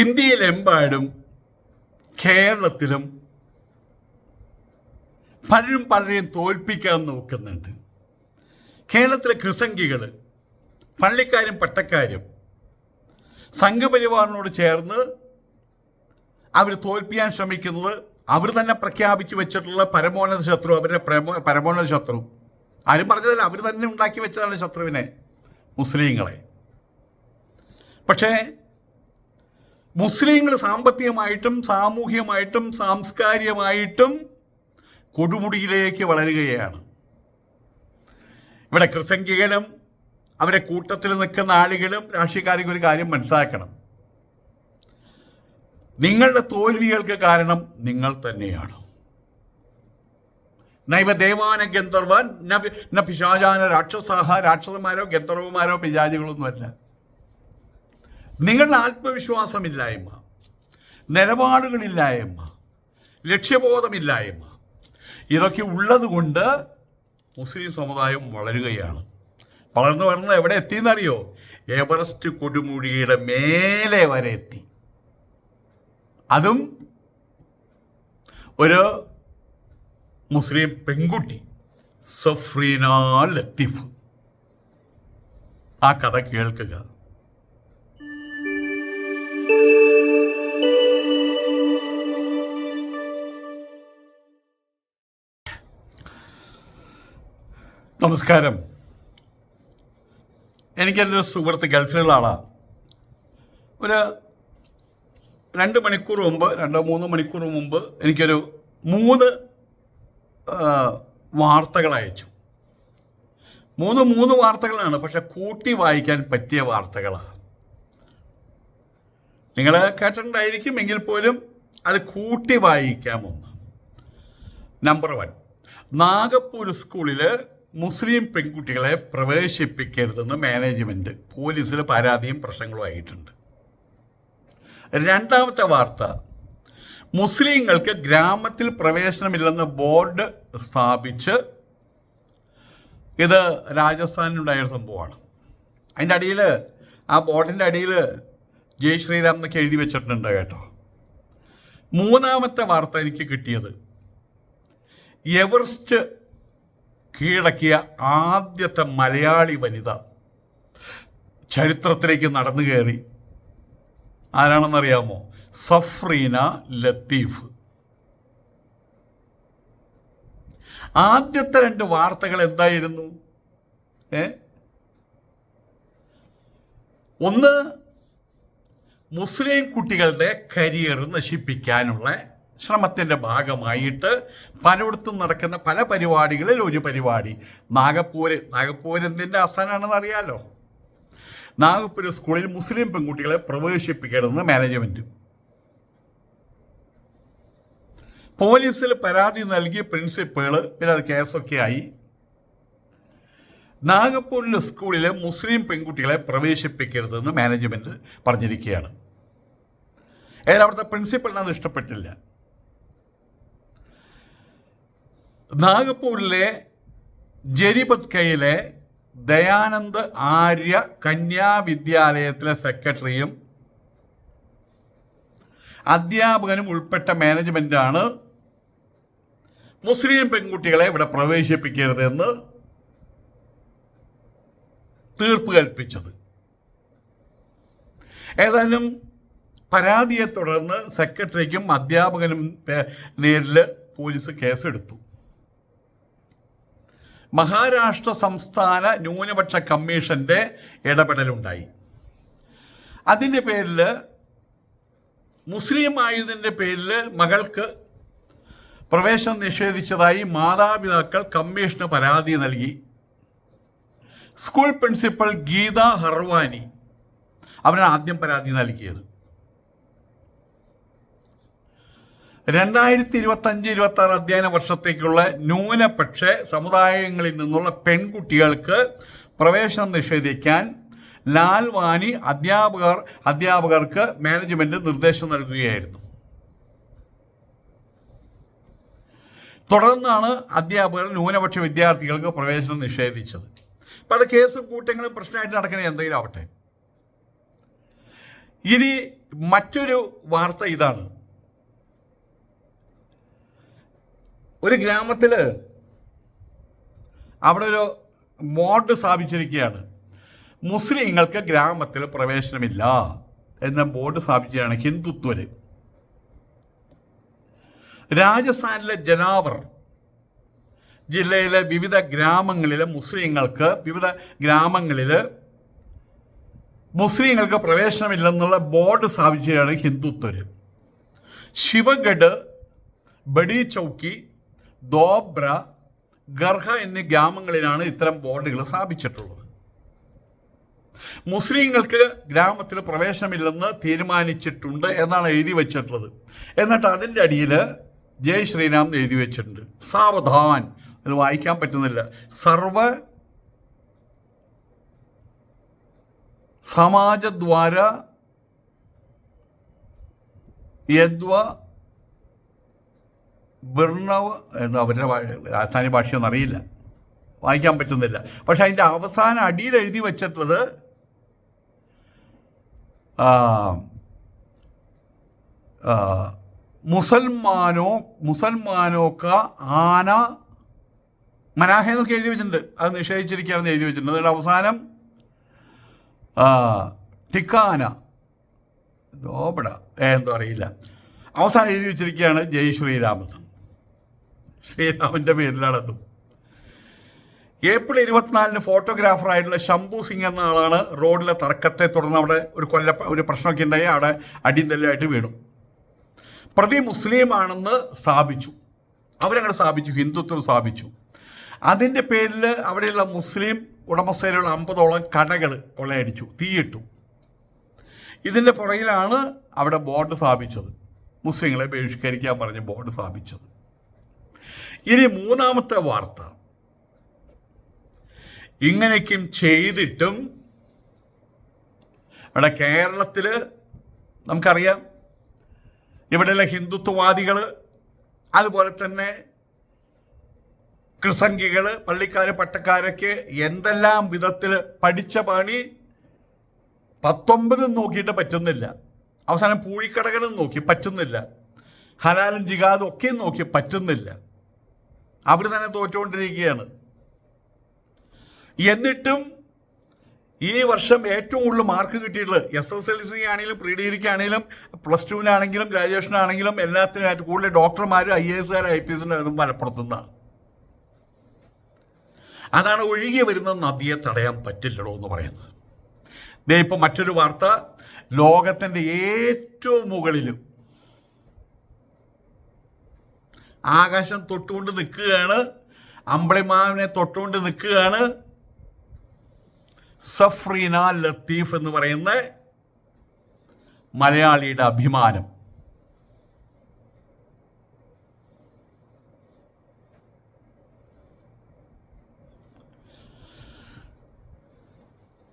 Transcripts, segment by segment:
ഇന്ത്യയിലെമ്പാടും കേരളത്തിലും പലരും പലരെയും തോൽപ്പിക്കാൻ നോക്കുന്നുണ്ട്. കേരളത്തിലെ കൃസംഗികൾ പള്ളിക്കാരും പട്ടക്കാരും സംഘപരിവാറിനോട് ചേർന്ന് അവർ തോൽപ്പിക്കാൻ ശ്രമിക്കുന്നത് അവർ തന്നെ പ്രഖ്യാപിച്ചു വെച്ചിട്ടുള്ള പരമോന്നത ശത്രു അവരുടെ പ്രമോ പരമോന്നത ശത്രു. ആരും പറഞ്ഞതല്ല അവർ തന്നെ ഉണ്ടാക്കി വെച്ചതാണ് ശത്രുവിനെ മുസ്ലിങ്ങളെ. പക്ഷേ മുസ്ലിങ്ങൾ സാമ്പത്തികമായിട്ടും സാമൂഹികമായിട്ടും സാംസ്കാരികമായിട്ടും കൊടുമുടിയിലേക്ക് വളരുകയാണ്. ഇവിടെ ക്രിസംഖ്യകളും അവരെ കൂട്ടത്തിൽ നിൽക്കുന്ന ആളുകളും രാഷ്ട്രീയക്കാർക്ക് ഒരു കാര്യം മനസ്സിലാക്കണം. നിങ്ങളുടെ തോൽവികൾക്ക് കാരണം നിങ്ങൾ തന്നെയാണ്. നൈവ ദേവാന ഗന്ധർവാൻ ന പിശാചാന രാക്ഷസാഹ രാക്ഷസന്മാരോ ഗന്ധർവന്മാരോ പിശാചികളൊന്നുമല്ല. നിങ്ങളുടെ ആത്മവിശ്വാസമില്ലായ്മ നിലപാടുകളില്ലായ്മ ലക്ഷ്യബോധമില്ലായ്മ ഇതൊക്കെ ഉള്ളതുകൊണ്ട് മുസ്ലിം സമുദായം വളരുകയാണ്. വളർന്നു വളർന്ന് എവിടെ എത്തി എത്തിയെന്നറിയോ? എവറസ്റ്റ് കൊടുമുടിയുടെ മേലെ വരെ എത്തി. അതും ഒരു മുസ്ലിം പെൺകുട്ടി സഫ്രീന ലത്തീഫ്. ആ കഥ കേൾക്കുക. നമസ്കാരം. എനിക്കെന്റെ ഒരു സുഹൃത്ത് ഗൾഫിലുള്ള ഒരു രണ്ട് മണിക്കൂർ മുമ്പ് രണ്ടോ മൂന്നോ മണിക്കൂർ മുമ്പ് എനിക്കൊരു മൂന്ന് വാർത്തകൾ അയച്ചു. മൂന്ന് മൂന്ന് വാർത്തകളാണ് പക്ഷെ കൂട്ടി വായിക്കാൻ പറ്റിയ വാർത്തകളാണ് നിങ്ങൾ കേട്ടിട്ടുണ്ടായിരിക്കും എങ്കിൽ പോലും അത് കൂട്ടി വായിക്കാമൊന്ന് നമ്പർ വൺ നാഗപ്പൂർ സ്കൂളിൽ മുസ്ലിം പെൺകുട്ടികളെ പ്രവേശിപ്പിക്കരുതെന്ന് മാനേജ്മെന്റ് പോലീസിൽ പരാതിയും പ്രശ്നങ്ങളും ആയിട്ടുണ്ട്. രണ്ടാമത്തെ വാർത്ത. മുസ്ലിങ്ങൾക്ക് ഗ്രാമത്തിൽ പ്രവേശനമില്ലെന്ന് ബോർഡ് സ്ഥാപിച്ച് ഇത് രാജസ്ഥാനിലുണ്ടായ സംഭവമാണ്. അതിന്റെ അടിയിൽ ആ ബോർഡിന്റെ അടിയിൽ ജയ് ശ്രീറാം എന്നൊക്കെ എഴുതി വെച്ചിട്ടുണ്ട് കേട്ടോ. മൂന്നാമത്തെ വാർത്ത എനിക്ക് കിട്ടിയത്. എവറസ്റ്റ് കീഴടക്കിയ ആദ്യത്തെ മലയാളി വനിത ചരിത്രത്തിലേക്ക് നടന്നു കയറി. ആരാണെന്നറിയാമോ? സഫ്രീന ലത്തീഫ്. ആദ്യത്തെ രണ്ട് വാർത്തകൾ എന്തായിരുന്നു? ഏ? ഒന്ന് മുസ്ലിം കുട്ടികളുടെ കരിയർ നശിപ്പിക്കാനുള്ള ശ്രമത്തിന്റെ ഭാഗമായിട്ട് പലയിടത്തും നടക്കുന്ന പല പരിപാടികളിൽ ഒരു പരിപാടി. നാഗപ്പൂര് നാഗപ്പൂര് എന്തിന്റെ ആസ്ഥാനാണെന്ന് അറിയാലോ? നാഗപ്പൂർ സ്കൂളിൽ മുസ്ലിം പെൺകുട്ടികളെ പ്രവേശിപ്പിക്കരുതെന്ന് മാനേജ്മെന്റ് പോലീസിൽ പരാതി നൽകിയ പ്രിൻസിപ്പൾ പിന്നെ അത് കേസൊക്കെ ആയി. നാഗപ്പൂരിലെ സ്കൂളിലെ മുസ്ലിം പെൺകുട്ടികളെ പ്രവേശിപ്പിക്കരുതെന്ന് മാനേജ്മെന്റ് പറഞ്ഞിരിക്കുകയാണ്. ഏതാ അവിടുത്തെ പ്രിൻസിപ്പളിനത് ഇഷ്ടപ്പെട്ടില്ല. നാഗപ്പൂരിലെ ജരിപത്കയിലെ ദയാനന്ദ് ആര്യ കന്യാ വിദ്യാലയത്തിലെ സെക്രട്ടറിയും അധ്യാപകനും ഉൾപ്പെട്ട മാനേജ്മെന്റാണ് മുസ്ലിം പെൺകുട്ടികളെ ഇവിടെ പ്രവേശിപ്പിക്കരുതെന്ന് തീർപ്പ് കൽപ്പിച്ചത്. ഏതായാലും പരാതിയെ തുടർന്ന് സെക്രട്ടറിക്കും അധ്യാപകനും നേരിൽ പോലീസ് കേസെടുത്തു. മഹാരാഷ്ട്ര സംസ്ഥാന ന്യൂനപക്ഷ കമ്മീഷന്റെ ഇടപെടലുണ്ടായി. അതിന്റെ പേരിൽ മുസ്ലിം ആയതിന്റെ പേരിൽ മകൾക്ക് പ്രവേശനം നിഷേധിച്ചതായി മാതാപിതാക്കൾ കമ്മീഷന് പരാതി നൽകി. സ്കൂൾ പ്രിൻസിപ്പൽ ഗീത ഹർവാനി അവരാണ് ആദ്യം പരാതി നൽകിയത്. രണ്ടായിരത്തി ഇരുപത്തി അഞ്ച് ഇരുപത്തി ആറ് അധ്യയന വർഷത്തേക്കുള്ള ന്യൂനപക്ഷ സമുദായങ്ങളിൽ നിന്നുള്ള പെൺകുട്ടികൾക്ക് പ്രവേശനം നിഷേധിക്കാൻ ലാൽവാനി അധ്യാപകർ അധ്യാപകർക്ക് മാനേജ്മെന്റ് നിർദ്ദേശം നൽകുകയായിരുന്നു. തുടർന്നാണ് അധ്യാപകർ ന്യൂനപക്ഷ വിദ്യാർത്ഥികൾക്ക് പ്രവേശനം നിഷേധിച്ചത്. പല കേസും കൂട്ടങ്ങളും പ്രശ്നമായിട്ട് നടക്കണേ എന്തെങ്കിലും ആവട്ടെ. ഇനി മറ്റൊരു വാർത്ത ഇതാണ്. ഒരു ഗ്രാമത്തിൽ അവിടെ ഒരു ബോർഡ് സ്ഥാപിച്ചിരിക്കുകയാണ്. മുസ്ലിങ്ങൾക്ക് ഗ്രാമത്തിൽ പ്രവേശനമില്ല എന്ന ബോർഡ് സ്ഥാപിച്ചതാണ് ഹിന്ദുത്വര്. രാജസ്ഥാനിലെ ജനാവർ ജില്ലയിലെ വിവിധ ഗ്രാമങ്ങളിലെ മുസ്ലിങ്ങൾക്ക് വിവിധ ഗ്രാമങ്ങളിൽ മുസ്ലിങ്ങൾക്ക് പ്രവേശനമില്ലെന്നുള്ള ബോർഡ് സ്ഥാപിച്ചതാണ് ഹിന്ദുത്വര്. ശിവഗഡ് ബഡി ചൗക്കി ദോബ്ര ഗർഹ എന്നീ ഗ്രാമങ്ങളിലാണ് ഇത്തരം ബോർഡുകൾ സ്ഥാപിച്ചിട്ടുള്ളത്. മുസ്ലിങ്ങൾക്ക് ഗ്രാമത്തിൽ പ്രവേശനമില്ലെന്ന് തീരുമാനിച്ചിട്ടുണ്ട് എന്നാണ് എഴുതി വെച്ചിട്ടുള്ളത്. എന്നിട്ട് അതിന്റെ അടിയിൽ ജയ് ശ്രീരാം എഴുതി വെച്ചിട്ടുണ്ട്. സാവധാൻ. അത് വായിക്കാൻ പറ്റുന്നില്ല. സർവ സമാജദ്വാര യദ്വ ബിർണവ് എന്ന് അവരുടെ രാജസ്ഥാനി ഭാഷയൊന്നും അറിയില്ല. വായിക്കാൻ പറ്റുന്നില്ല. പക്ഷെ അതിന്റെ അവസാന അടിയിൽ എഴുതി വെച്ചിട്ടുള്ളത് മുസൽമാനോ മുസൽമാനോക്ക ആന മനാഹ എന്നൊക്കെ എഴുതി വെച്ചിട്ടുണ്ട്. അത് നിഷേധിച്ചിരിക്കുകയാണെന്ന് എഴുതി വെച്ചിട്ടുണ്ട്. അതിന്റെ അവസാനം ടിക്കാന. ദോബട എന്തോ അറിയില്ല. അവസാനം എഴുതി വെച്ചിരിക്കുകയാണ് ജയ് ശ്രീരാമെന്ന് ശ്രീരാമന്റെ പേരിലാണതും ഏപ്രിൽ ഇരുപത്തിനാലിന് ഫോട്ടോഗ്രാഫറായിട്ടുള്ള ശംഭു സിംഗ് എന്ന ആളാണ് റോഡിലെ തർക്കത്തെ തുടർന്ന് അവിടെ ഒരു കൊല്ല ഒരു പ്രശ്നമൊക്കെ ഉണ്ടായി. അവിടെ അടിന്തല്ലായിട്ട് വീണു. പ്രതി മുസ്ലിമാണെന്ന് സ്ഥാപിച്ചു. അവരങ്ങനെ സ്ഥാപിച്ചു ഹിന്ദുത്വം സ്ഥാപിച്ചു. അതിന്റെ പേരിൽ അവിടെയുള്ള മുസ്ലിം ഉടമസ്ഥയിലുള്ള അമ്പതോളം കടകൾ കൊള്ളയടിച്ചു തീയിട്ടു. ഇതിന്റെ പുറകിലാണ് അവിടെ ബോർഡ് സ്ഥാപിച്ചത്. മുസ്ലിങ്ങളെ ബഹിഷ്കരിക്കാൻ പറഞ്ഞ് ബോർഡ് സ്ഥാപിച്ചത്. ഇനി മൂന്നാമത്തെ വാർത്ത. ഇങ്ങനെയൊക്കെയും ചെയ്തിട്ടും ഇവിടെ കേരളത്തിൽ നമുക്കറിയാം. ഇവിടെയുള്ള ഹിന്ദുത്വവാദികൾ അതുപോലെ തന്നെ കൃസംഗികൾ പള്ളിക്കാർ പട്ടക്കാരൊക്കെ എന്തെല്ലാം വിധത്തിൽ പഠിച്ച പണി പത്തൊമ്പതും നോക്കിയിട്ട് പറ്റുന്നില്ല. അവസാനം പൂഴിക്കടകളും നോക്കി പറ്റുന്നില്ല. ഹലാലും ജിഗാദും ഒക്കെയും നോക്കി പറ്റുന്നില്ല. അവർ തന്നെ തോറ്റുകൊണ്ടിരിക്കുകയാണ്. എന്നിട്ടും ഈ വർഷം ഏറ്റവും കൂടുതൽ മാർക്ക് കിട്ടിയിട്ടുള്ളത് എസ് എസ് എൽ സി ആണെങ്കിലും പ്രീ ഡിഗ്രിക്ക് ആണെങ്കിലും പ്ലസ് ടുവിനാണെങ്കിലും ഗ്രാജുവേഷനാണെങ്കിലും എല്ലാത്തിനായിട്ട് കൂടുതൽ ഡോക്ടർമാരും ഐ എ എസുകാരും ഐ പി എസിനും മലപ്പുറത്തുനിന്നാണ് അതാണ് ഒഴുകി വരുന്ന നദിയെ തടയാൻ പറ്റില്ലടോ എന്ന് പറയുന്നത്. ദേ ഇപ്പം മറ്റൊരു വാർത്ത ലോകത്തിന്റെ ഏറ്റവും മുകളിലും ആകാശം തൊട്ടുകൊണ്ട് നിൽക്കുകയാണ്. അമ്പളിമാവിനെ തൊട്ടുകൊണ്ട് നിൽക്കുകയാണ്. സഫ്രീന ലത്തീഫ് എന്ന് പറയുന്ന മലയാളിയുടെ അഭിമാനം.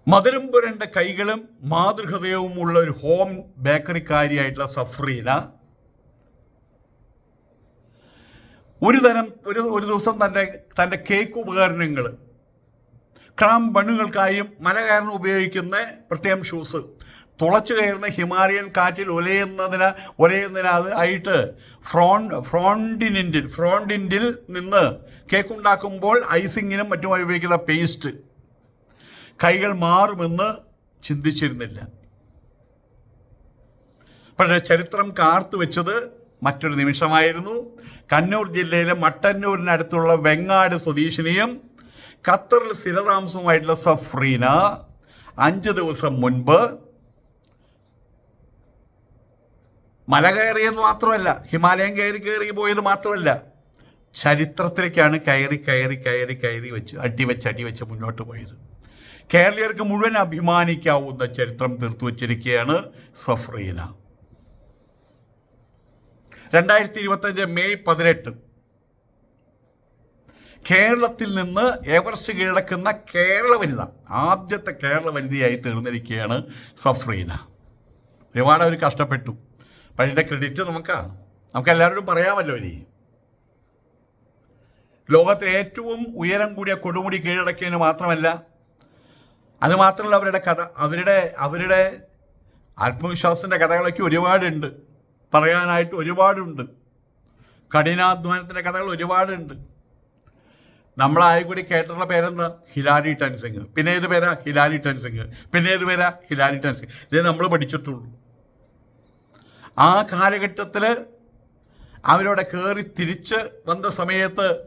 മധുരം കൈകളും മാതൃഹൃദയവും ഉള്ള ഒരു ഹോം ബേക്കറിക്കാരിയായിട്ടുള്ള സഫ്രീന ഒരു തരം ഒരു ഒരു ദിവസം തന്റെ തന്റെ കേക്ക് ഉപകരണങ്ങൾ. ക്രാം ബണ്ണുകൾക്കായും മല കയറിന് ഉപയോഗിക്കുന്ന പ്രത്യേകം ഷൂസ് തുളച്ചു കയറുന്ന ഹിമാലയൻ കാറ്റിൽ ഒലയുന്നതിന് ഒലയുന്നതിന് ആയിട്ട് ഫ്രോൺ ഫ്രോണ്ടിനിന്റിൽ ഫ്രോണ്ടിന്റിൽ നിന്ന് കേക്ക് ഉണ്ടാക്കുമ്പോൾ ഐസിങ്ങിനും മറ്റുമായി ഉപയോഗിക്കുന്ന പേസ്റ്റ് കൈകൾ മാറുമെന്ന് ചിന്തിച്ചിരുന്നില്ല. പക്ഷേ ചരിത്രം കാർത്തു വെച്ചത് മറ്റൊരു നിമിഷമായിരുന്നു. കണ്ണൂർ ജില്ലയിലെ മട്ടന്നൂരിനടുത്തുള്ള വെങ്ങാട് സ്വദേശിനിയും ഖത്തറിൽ സ്ഥിരതാമസവുമായിട്ടുള്ള സഫ്രീന അഞ്ച് ദിവസം മുൻപ് മല കയറിയത് മാത്രമല്ല ഹിമാലയം കയറി കയറി പോയത് മാത്രമല്ല ചരിത്രത്തിലേക്കാണ് കയറി കയറി കയറി കയറി വെച്ച് അടിവെച്ച് അടിവെച്ച് മുന്നോട്ട് പോയത്. കേരളീയർക്ക് മുഴുവൻ അഭിമാനിക്കാവുന്ന ചരിത്രം തീർത്തു വച്ചിരിക്കുകയാണ് സഫ്രീന. രണ്ടായിരത്തി ഇരുപത്തഞ്ച് മെയ് പതിനെട്ട്. കേരളത്തിൽ നിന്ന് എവറസ്റ്റ് കീഴടക്കുന്ന കേരള വനിത ആദ്യത്തെ കേരള വനിതയായി തീർന്നിരിക്കുകയാണ് സഫ്രീന. ഒരുപാട് അവർ കഷ്ടപ്പെട്ടു. പഴയ ക്രെഡിറ്റ് നമുക്കാ നമുക്ക്. എല്ലാവരോടും പറയാമല്ലോ ഇനി. ലോകത്തെ ഏറ്റവും ഉയരം കൂടിയ കൊടുമുടി കീഴടക്കിയതിന് മാത്രമല്ല അത് മാത്രമല്ല അവരുടെ കഥ അവരുടെ അവരുടെ ആത്മവിശ്വാസത്തിന്റെ കഥകളൊക്കെ ഒരുപാടുണ്ട്. പറയാനായിട്ട് ഒരുപാടുണ്ട്. കഠിനാധ്വാനത്തിന്റെ കഥകൾ ഒരുപാടുണ്ട്. നമ്മളായി കൂടി കേട്ടിട്ടുള്ള പേരെന്താ? ഹിലാരി ടൻസിങ്. പിന്നെ ഏത് പേരാ? ഹിലാരി ടൻസിങ്. പിന്നെ ഏത് പേരാ? ഹിലാരി ടൻസിങ്. ഇതേ നമ്മൾ പഠിച്ചിട്ടുള്ളൂ. ആ കാലഘട്ടത്തിൽ അവരവിടെ കയറി തിരിച്ച് വന്ന സമയത്ത്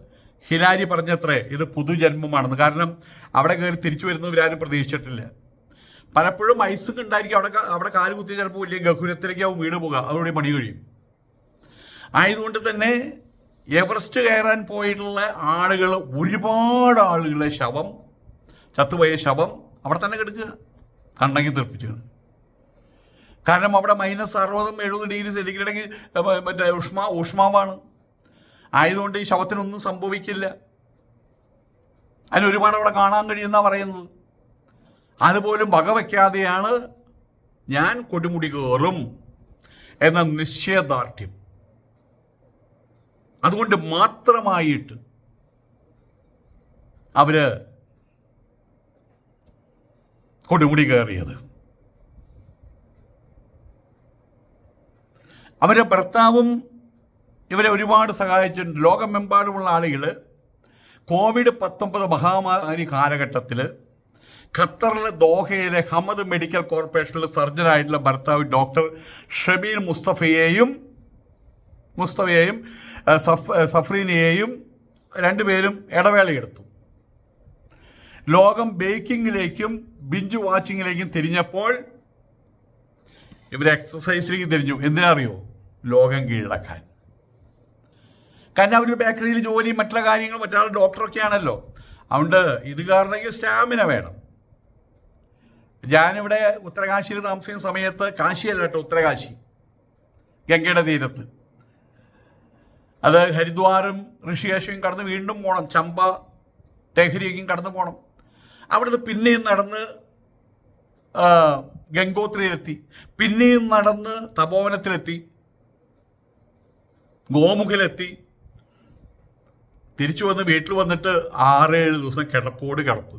ഹിലാരി പറഞ്ഞത്രേ ഇത് പുതുജന്മമാണെന്ന്. കാരണം അവിടെ കയറി തിരിച്ചു വരുന്നവരാരും പ്രതീക്ഷിച്ചിട്ടില്ല. പലപ്പോഴും ഐസും ഉണ്ടായിരിക്കും. അവിടെ അവിടെ കാൽ കുത്തി ചിലപ്പോൾ വലിയ ഗഹുരത്തിലേക്ക് അവൻ വീണ് പോകുക അവരുടെ പണി കഴിയും. ആയതുകൊണ്ട് തന്നെ എവറസ്റ്റ് കയറാൻ പോയിട്ടുള്ള ആളുകൾ ഒരുപാട് ആളുകളെ ശവം ചത്തുപോയ ശവം അവിടെ തന്നെ കിടക്കുക. കണ്ടെങ്കിൽ തെറിപ്പിച്ചാണ് കാരണം അവിടെ മൈനസ് അറുപതും എഴുപത് ഡിഗ്രി സെന്റിഗ്രേഡ് മറ്റേ ഉഷ്മ ഊഷ്മാവാണ്. ആയതുകൊണ്ട് ഈ ശവത്തിനൊന്നും സംഭവിക്കില്ല. അതിന് ഒരുപാട് അവിടെ കാണാൻ കഴിയുന്ന പറയുന്നത്. അതുപോലും വകവയ്ക്കാതെയാണ് ഞാൻ കൊടുമുടി കയറും എന്ന നിശ്ചയദാർഢ്യം. അതുകൊണ്ട് മാത്രമായിട്ട് അവർ കൊടുമുടി കയറിയത്. അവരുടെ ഭർത്താവും ഇവരെ ഒരുപാട് സഹായിച്ചിട്ടുണ്ട്. ലോകമെമ്പാടുമുള്ള ആളുകൾ കോവിഡ് പത്തൊമ്പത് മഹാമാരി കാലഘട്ടത്തിൽ ഖത്തറിലെ ദോഹയിലെ ഹമദ് മെഡിക്കൽ കോർപ്പറേഷനിലെ സർജനായിട്ടുള്ള ഭർത്താവ് ഡോക്ടർ ഷബീർ മുസ്തഫയെയും മുസ്തഫയെയും സഫ് സഫ്രീനെയെയും രണ്ടുപേരും ഇടവേളയെടുത്തു. ലോകം ബേക്കിങ്ങിലേക്കും ബിഞ്ച് വാച്ചിങ്ങിലേക്കും തിരിഞ്ഞപ്പോൾ ഇവർ എക്സസൈസിലേക്ക് തിരിഞ്ഞു. എന്തിനറിയോ? ലോകം കീഴടക്കാൻ. കാരണം അവർ ബേക്കറിയിൽ ജോലി മറ്റുള്ള കാര്യങ്ങൾ മറ്റൊരാൾ ഡോക്ടറൊക്കെ ആണല്ലോ അതുകൊണ്ട് ഇത് കാരണമെങ്കിൽ സ്റ്റാമിന വേണം. ഞാനിവിടെ ഉത്തരകാശിയിൽ താമസിക്കുന്ന സമയത്ത് കാശിയല്ല കേട്ടോ ഉത്തരകാശി. ഗംഗയുടെ തീരത്ത്. അത് ഹരിദ്വാറും ഋഷികേശയും കടന്ന് വീണ്ടും പോകണം ചമ്പ ടെഹരിയൊക്കെയും കടന്നു പോകണം അവിടുന്ന് പിന്നെയും നടന്ന് ഗംഗോത്രിയിലെത്തി. പിന്നെയും നടന്ന് തപോവനത്തിലെത്തി. ഗോമുഖിലെത്തി. തിരിച്ചു വന്ന് വീട്ടിൽ വന്നിട്ട് ആറേഴ് ദിവസം കിടപ്പോട് കിടപ്പ്.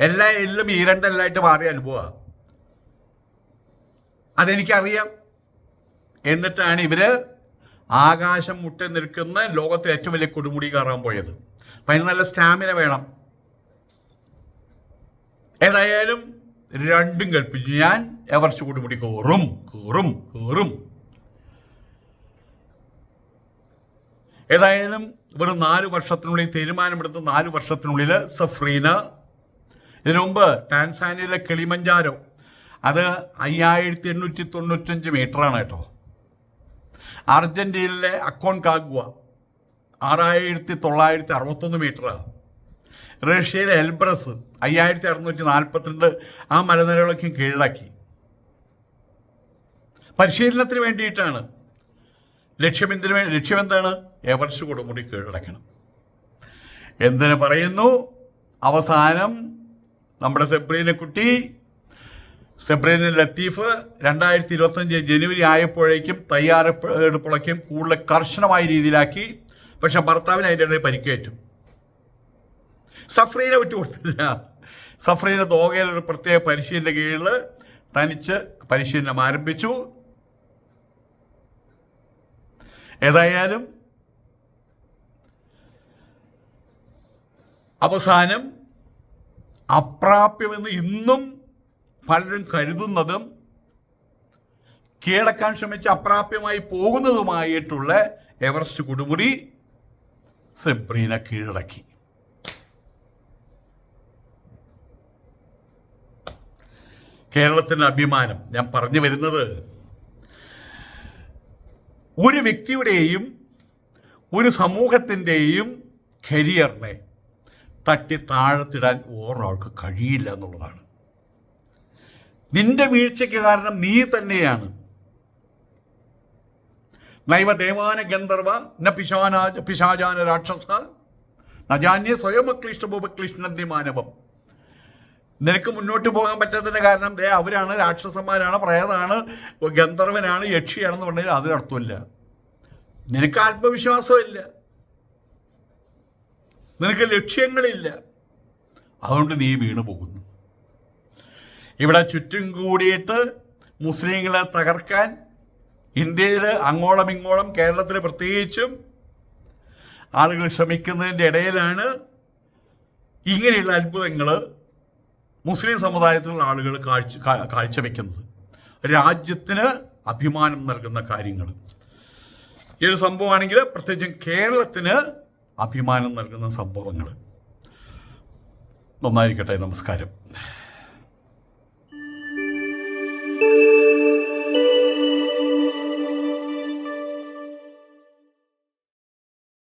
എല്ലാ എല്ലും ഈരണ്ടെല്ലായിട്ട് രണ്ടെല്ലായിട്ട് മാറിയ അനുഭവമാണ് അതെനിക്കറിയാം. എന്നിട്ടാണ് ഇവർ ആകാശം മുട്ടി നിൽക്കുന്ന ലോകത്തിലെ ഏറ്റവും വലിയ കൊടുമുടി കയറാൻ പോയത്. അപ്പം അതിന് നല്ല സ്റ്റാമിന വേണം. ഏതായാലും രണ്ടും കൽപ്പിച്ചു. ഞാൻ എവർച്ച് കൊടുമുടി കയറും കയറും കയറും. ഏതായാലും ഇവർ നാല് വർഷത്തിനുള്ളിൽ തീരുമാനമെടുത്ത് നാല് വർഷത്തിനുള്ളിൽ സഫ്രീന ഇതിനു മുമ്പ് ടാൻസാനിയയിലെ കിളിമഞ്ചാരോ അത് അയ്യായിരത്തി എണ്ണൂറ്റി തൊണ്ണൂറ്റഞ്ച് മീറ്ററാണ് കേട്ടോ. അർജന്റീനയിലെ അക്കോൺ കാഗുവ ആറായിരത്തി തൊള്ളായിരത്തി അറുപത്തൊന്ന് മീറ്റർ റഷ്യയിലെ എൽബ്രസ് അയ്യായിരത്തി അറുന്നൂറ്റി നാൽപ്പത്തിരണ്ട് ആ മലനിരകളൊക്കെ കീഴടക്കി. പരിശീലനത്തിന് വേണ്ടിയിട്ടാണ്. ലക്ഷ്യമെന്തിനു വേണ്ടി ലക്ഷ്യമെന്താണ്? എവർസ്റ്റ് കൊടുമുടി കീഴടക്കണം. എന്തിനു പറയുന്നു? അവസാനം നമ്മുടെ സെബ്രീനെ കുട്ടി സെബ്രീന ലത്തീഫ് രണ്ടായിരത്തി ഇരുപത്തഞ്ച് ജനുവരി ആയപ്പോഴേക്കും തയ്യാറെടുപ്പുകളൊക്കെയും കൂടുതൽ കർശനമായ രീതിയിലാക്കി. പക്ഷെ ഭർത്താവിന് അതിന്റെ ഇടയിൽ പരിക്കേറ്റു സഫ്രീനെ വിട്ടുകൊടുത്തില്ല സഫ്രീന ദോഹയിൽ ഒരു പ്രത്യേക പരിശീലന കീഴിൽ തനിച്ച് പരിശീലനം ആരംഭിച്ചു. ഏതായാലും അവസാനം അപ്രാപ്യമെന്ന് ഇന്നും പലരും കരുതുന്നതും കീഴടക്കാൻ ശ്രമിച്ച് അപ്രാപ്യമായി പോകുന്നതുമായിട്ടുള്ള എവറസ്റ്റ് കൊടുമുടി സെബ്രീന കീഴടക്കി. കേരളത്തിന്റെ അഭിമാനം. ഞാൻ പറഞ്ഞു വരുന്നത് ഒരു വ്യക്തിയുടെയും ഒരു സമൂഹത്തിന്റെയും കരിയറിനെ തട്ടി താഴത്തിടാൻ ഓരോരാൾക്ക് കഴിയില്ല എന്നുള്ളതാണ്. നിന്റെ വീഴ്ചയ്ക്ക് കാരണം നീ തന്നെയാണ്. നൈവ ദേവാന ഗന്ധർവ ന പിശാന പിശാചാന രാക്ഷസ നജാന്യ സ്വയമക്ലിഷ്ടഭൂപക്ലിഷ്ണന്തി മാനവം. നിനക്ക് മുന്നോട്ട് പോകാൻ പറ്റാത്തതിന്റെ കാരണം ദേ അവരാണ് രാക്ഷസന്മാരാണ് പ്രേതാണ് ഗന്ധർവനാണ് യക്ഷിയാണെന്ന് പറഞ്ഞാൽ അതിനർത്ഥമില്ല. നിനക്ക് ആത്മവിശ്വാസമില്ല. നിനക്ക് ലക്ഷ്യങ്ങളില്ല. അതുകൊണ്ട് നീ വീണു പോകുന്നു. ഇവിടെ ചുറ്റും കൂടിയിട്ട് മുസ്ലിങ്ങളെ തകർക്കാൻ ഇന്ത്യയിൽ അങ്ങോളം ഇങ്ങോളം കേരളത്തിൽ പ്രത്യേകിച്ചും ആളുകൾ ശ്രമിക്കുന്നതിന്റെ ഇടയിലാണ് ഇങ്ങനെയുള്ള അത്ഭുതങ്ങൾ മുസ്ലിം സമുദായത്തിലുള്ള ആളുകൾ കാഴ്ച കാഴ്ചവെക്കുന്നത്. രാജ്യത്തിന് അഭിമാനം നൽകുന്ന കാര്യങ്ങൾ ഈ ഒരു സംഭവമാണെങ്കിൽ പ്രത്യേകിച്ചും കേരളത്തിന് അഭിമാനം നൽകുന്ന സംഭവങ്ങൾ നന്നായിരിക്കട്ടെ നമസ്കാരം.